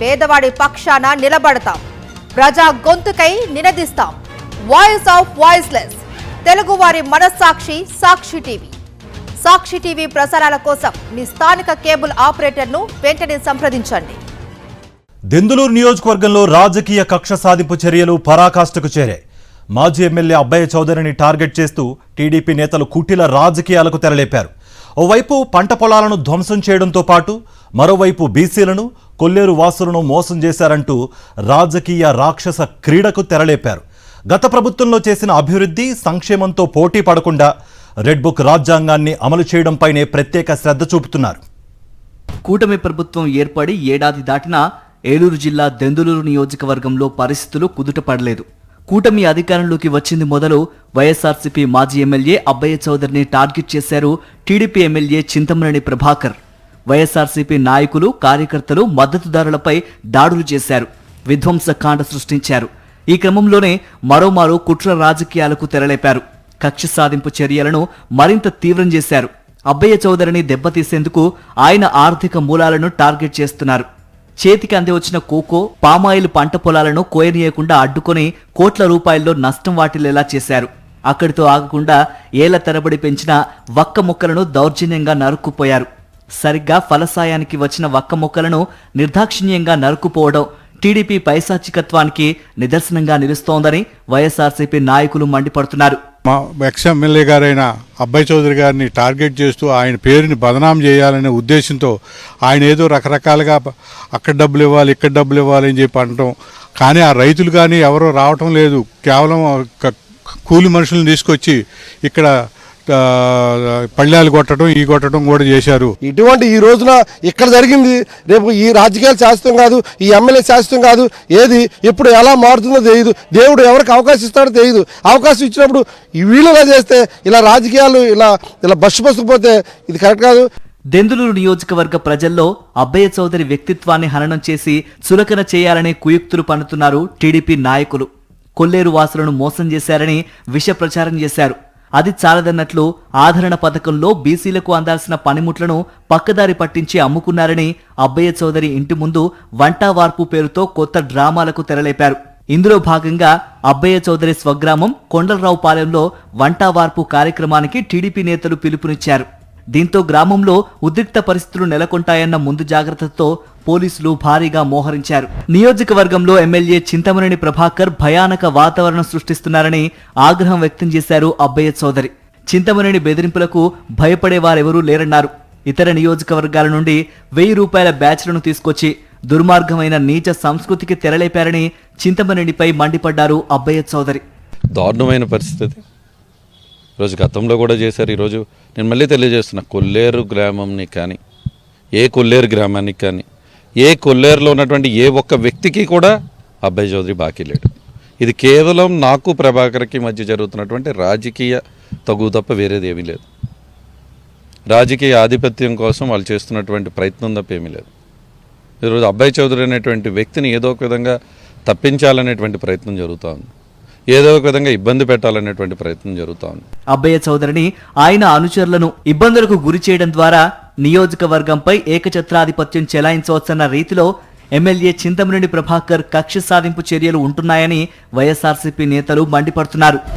పేదవాడి పక్షాన నిలబడతాం. ప్రజా గొంతుకై నినదిస్తాం. వాయిస్ ఆఫ్ వాయిస్లెస్ తెలుగువారి మనస్సాక్షి సాక్షి టీవీ. సాక్షి టీవీ ప్రసారాల కోసం మీ స్థానిక కేబుల్ ఆపరేటర్ను వెంటనే సంప్రదించండి. దెందులూరు నియోజకవర్గంలో రాజకీయ కక్ష సాధింపు చర్యలు పరాకాష్ఠకు చేరాయి. మాజీ ఎమ్మెల్యే అబ్బయ్య చౌదరిని టార్గెట్ చేస్తూ టీడీపీ నేతలు కుటిల రాజకీయాలకు తెరలేపారు. ఓవైపు పంట పొలాలను ధ్వంసం చేయడంతో పాటు మరోవైపు బీసీలను కొల్లేరు వాసులను మోసం చేశారంటూ రాజకీయ రాక్షస క్రీడకు తెరలేపారు. గత ప్రభుత్వంలో చేసిన అభివృద్ధి సంక్షేమంతో పోటీ పడకుండా రెడ్ బుక్ రాజ్యాంగాన్ని అమలు చేయడంపైనే ప్రత్యేక శ్రద్ధ చూపుతున్నారు. కూటమి ప్రభుత్వం ఏర్పడి ఏడాది దాటినా ఏలూరు జిల్లా దెందులూరు నియోజకవర్గంలో పరిస్థితులు కుదుటపడలేదు. కూటమి అధికారంలోకి వచ్చింది మొదలు వైఎస్ఆర్సీపీ మాజీ ఎమ్మెల్యే అబ్బయ్య చౌదరిని టార్గెట్ చేశారు TDP MLA Chintamaneni Prabhakar. YSRCP నాయకులు కార్యకర్తలు మద్దతుదారులపై దాడులు చేశారు. విధ్వంసకాండ సృష్టించారు. ఈ క్రమంలోనే మరోమారు కుట్ర రాజకీయాలకు తెరలేపారు. కక్ష సాధింపు చర్యలను మరింత తీవ్రం చేశారు. అబ్బయ్య చౌదరిని దెబ్బతీసేందుకు ఆయన ఆర్థిక మూలాలను టార్గెట్ చేస్తున్నారు. చేతికి అంది వచ్చిన కోకో పామాయిల్ పంట పొలాలను కోయనీయకుండా అడ్డుకొని కోట్ల రూపాయల్లో నష్టం వాటిల్లేలా చేశారు. అక్కడితో ఆగకుండా ఏళ్ళ తరబడి పెంచిన వక్క మొక్కలను దౌర్జన్యంగా నరుక్కుపోయారు. సరిగ్గా ఫలసాయానికి వచ్చిన వక్క మొక్కలను నిర్దాక్షిణ్యంగా నరుక్కుపోవడం టీడీపీ పైశాచికత్వానికి నిదర్శనంగా నిలుస్తోందని వైఎస్ఆర్సీపీ నాయకులు మండిపడుతున్నారు. మా ఎక్స్ ఎమ్మెల్యే గారైన అబ్బాయి చౌదరి గారిని టార్గెట్ చేస్తూ ఆయన పేరుని బదనాం చేయాలనే ఉద్దేశంతో ఆయన ఏదో రకరకాలుగా అక్కడ డబ్బులు ఇవ్వాలి ఇక్కడ డబ్బులు ఇవ్వాలి అని చెప్పి అనటం కానీ ఆ రైతులు కానీ ఎవరో రావటం లేదు. కేవలం కూలి మనుషులను తీసుకొచ్చి ఇక్కడ పళ్ళాలు కొట్టడం ఈ కొట్టడం కూడా చేశారు. ఇటువంటి ఈ రోజున ఇక్కడ జరిగింది. రేపు ఈ రాజకీయాలు శాశ్వతం కాదు ఈ ఎమ్మెల్యే శాశ్వతం కాదు. ఏది ఎప్పుడు ఎలా మారుతుందో తెలియదు. దేవుడు ఎవరికి అవకాశం ఇస్తాడో తెలియదు. అవకాశం ఇచ్చినప్పుడు ఈ వీళ్ళలా చేస్తే ఇలా రాజకీయాలు ఇలా ఇలా బస్సు బస్సుకుపోతే ఇది కరెక్ట్ కాదు. దెందులూరు నియోజకవర్గ ప్రజల్లో అబ్బయ్య చౌదరి వ్యక్తిత్వాన్ని హననం చేసి చులకన చేయాలనే కుయుక్తులు పన్నుతున్నారు టీడీపీ నాయకులు. కొల్లేరు వాసులను మోసం చేశారని విష ప్రచారం చేశారు. అది చాలదన్నట్లు ఆదరణ పథకంలో బీసీలకు అందాల్సిన పనిముట్లను పక్కదారి పట్టించి అమ్ముకున్నారని అబ్బయ్య చౌదరి ఇంటి ముందు వంటా వార్పు పేరుతో కొత్త డ్రామాలకు తెరలేపారు. ఇందులో భాగంగా అబ్బయ్య చౌదరి స్వగ్రామం కొండలరావుపాలెంలో వంటా వార్పు కార్యక్రమానికి టీడీపీ నేతలు పిలుపునిచ్చారు. దీంతో గ్రామంలో ఉద్రిక్త పరిస్థితులు నెలకొంటాయన్న ముందు జాగ్రత్తతో పోలీసులు భారీగా మోహరించారు. నియోజకవర్గంలో ఎమ్మెల్యే చింతమనేని ప్రభాకర్ భయానక వాతావరణం సృష్టిస్తున్నారని ఆగ్రహం వ్యక్తం చేశారు అబ్బయ్య చౌదరి చింతమనేని బెదిరింపులకు భయపడే వారెవరూ లేరన్నారు. ఇతర నియోజకవర్గాల నుండి వెయ్యి రూపాయల బ్యాచ్లను తీసుకొచ్చి దుర్మార్గమైన నీచ సంస్కృతికి తెరలేపారని చింతమనేనిపై మండిపడ్డారు అబ్బయ్య చౌదరి దారుణమైన పరిస్థితి. ఈరోజు గతంలో కూడా చేశారు ఈరోజు నేను మళ్ళీ తెలియజేస్తున్నా కొల్లేరు గ్రామంని కానీ ఏ కొల్లేరు గ్రామానికి కానీ ఏ కొల్లేరులో ఉన్నటువంటి ఏ ఒక్క వ్యక్తికి కూడా అబ్బాయి చౌదరి బాకీ లేడు. ఇది కేవలం నాకు ప్రభాకర్కి మధ్య జరుగుతున్నటువంటి రాజకీయ తగు తప్ప వేరేది ఏమీ లేదు. రాజకీయ ఆధిపత్యం కోసం వాళ్ళు చేస్తున్నటువంటి ప్రయత్నం తప్ప ఏమీ లేదు. ఈరోజు అబ్బాయి చౌదరి అనేటువంటి వ్యక్తిని ఏదో ఒక విధంగా తప్పించాలనేటువంటి ప్రయత్నం జరుగుతూ ఉంది. ఏదో ఒక విధంగా ఇబ్బంది పెట్టాలనేటువంటి ప్రయత్నం జరుగుతూ ఉంది. అబ్బయ్య చౌదరిని ఆయన అనుచరులను ఇబ్బందులకు గురి చేయడం ద్వారా నియోజకవర్గంపై ఏకఛత్రాధిపత్యం చెలాయించవచ్చన్న రీతిలో ఎమ్మెల్యే చింతమనేని ప్రభాకర్ కక్ష సాధింపు చర్యలు ఉంటున్నాయని వైఎస్ఆర్సీపీ నేతలు మండిపడుతున్నారు.